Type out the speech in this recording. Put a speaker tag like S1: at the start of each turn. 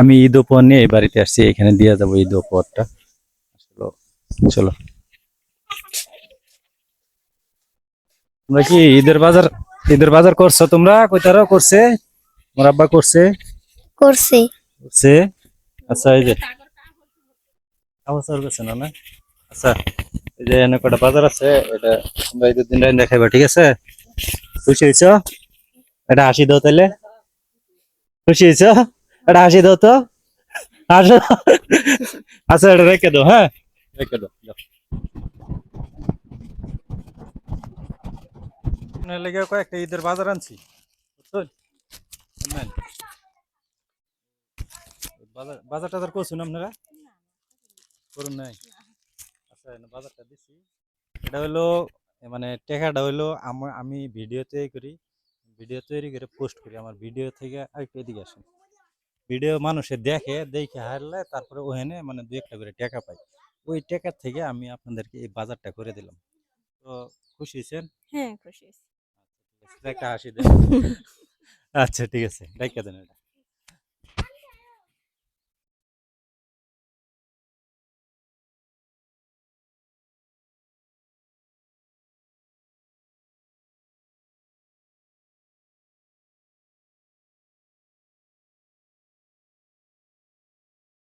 S1: আমি ঈদ উপহার নিয়ে এই বাড়িতে আসছি এখানে দিয়ে যাব ঈদ উপহারটা। চলো চলো। তোমরা কি ঈদের বাজার ঈদের বাজার করছ তোমরা? কইতারও করছে? তোমার আব্বা করছে?
S2: করছে।
S1: করছে? আচ্ছা এই যে। আবার করছে না না? আচ্ছা এই যে এনে কটা বাজার আছে এটা তোমরা এই দুদিন রাইন দেখাইবা ঠিক আছে? খুশি হয়েছ এটা হাসি দাও তাহলে খুশি হয়েছ এটা হাসি দাও তো। হাসো আচ্ছা এটা রেখে দাও হ্যাঁ? রেখে দাও লেগে কয়েকটা ঈদের বাজার আনছি। বাজার বাজার টাজার করছেন আপনারা? করুন নাই? আচ্ছা বাজারটা দিছি। এটা হলো মানে টেকাটা হলো আমার আমি ভিডিও তৈরি করি। ভিডিও তৈরি করে পোস্ট করি। আমার ভিডিও থেকে আরেকটু এদিকে আসেন। ভিডিও মানুষে দেখে দেখে হারলে তারপরে ওখানে মানে দু একটা করে টাকা পাই ওই টাকার থেকে আমি আপনাদেরকে এই বাজারটা করে দিলাম। তো খুশি হয়েছেন?
S2: হ্যাঁ খুশি
S1: একটা হাসি দেন। আচ্ছা ঠিক আছে। রেখে দেন এটা।